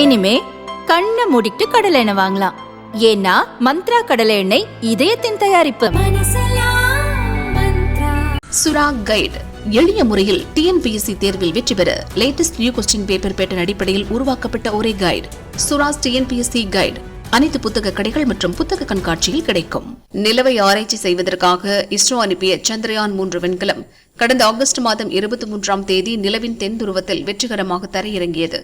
இனிமே கண்ணை மூடிட்டு கடலை எண்ணெய் வாங்கலாம். ஏன்னா மந்த்ரா கடலை எண்ணெய் இதயத்தின் தயாரிப்பு. சுரா கைடு. எளிய முறையில் டிஎன்பிஎஸ்சி தேர்வில் வெற்றி பெற latest new question paper pattern அடிப்படையில் உருவாக்கப்பட்ட ஒரே கைடு சுராஸ் டிஎன்பிஎஸ்சி கைடு அனைத்து புத்தக கடைகள் மற்றும் புத்தக கண்காட்சியில் கிடைக்கும். நிலவை ஆராய்ச்சி செய்வதற்காக இஸ்ரோ அனுப்பிய சந்திரயான் மூன்று விண்கலம் கடந்த ஆகஸ்ட் மாதம் இருபத்தி மூன்றாம் தேதி நிலவின் தென் துருவத்தில் வெற்றிகரமாக தரையிறங்கியது.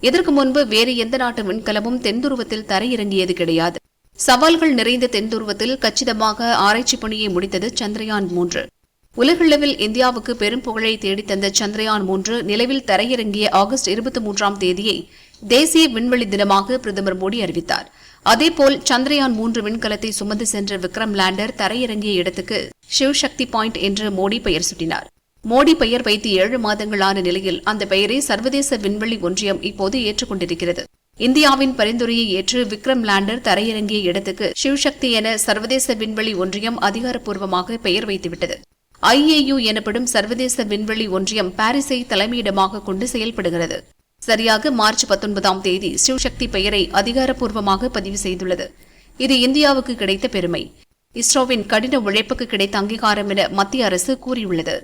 இதற்கு முன்பு வேறு எந்த நாட்டு விண்கலமும் தென் துருவத்தில் தரையிறங்கியது கிடையாது. சவால்கள் நிறைந்த தென்துருவத்தில் கச்சிதமாக ஆராய்ச்சி பணியை முடித்தது சந்திரயான் மூன்று. உலகளவில் இந்தியாவுக்கு பெரும் புகழை தேடித்தந்த சந்திரயான் மூன்று நிலவில் தரையிறங்கிய ஆகஸ்ட் இருபத்தி மூன்றாம் தேதியை தேசிய விண்வெளி தினமாக பிரதமர் மோடி அறிவித்தார். அதேபோல் சந்திரயான் மூன்று விண்கலத்தை சுமந்து சென்ற விக்ரம் லேண்டர் தரையிறங்கிய இடத்துக்கு சிவசக்தி பாயிண்ட் என்று மோடி பெயர் சூட்டினார். மோடி பெயர் வைத்து ஏழு மாதங்களான நிலையில் அந்த பெயரை சர்வதேச விண்வெளி ஒன்றியம் இப்போது ஏற்றுக்கொண்டிருக்கிறது. இந்தியாவின் பரிந்துரையை ஏற்று விக்ரம் லேண்டர் தரையிறங்கிய இடத்துக்கு சிவசக்தி என சர்வதேச விண்வெளி ஒன்றியம் அதிகாரப்பூர்வமாக பெயர் வைத்துவிட்டது. ஐஏயு எனப்படும் சர்வதேச விண்வெளி ஒன்றியம் பாரிஸை தலைமையிடமாக கொண்டு செயல்படுகிறது. சரியாக மார்ச் பத்தொன்பதாம் தேதி சிவசக்தி பெயரை அதிகாரப்பூர்வமாக பதிவு செய்துள்ளது. இது இந்தியாவுக்கு கிடைத்த பெருமை. இஸ்ரோவின் கடின உழைப்புக்கு கிடைத்த அங்கீகாரம் என மத்திய அரசு கூறியுள்ளது.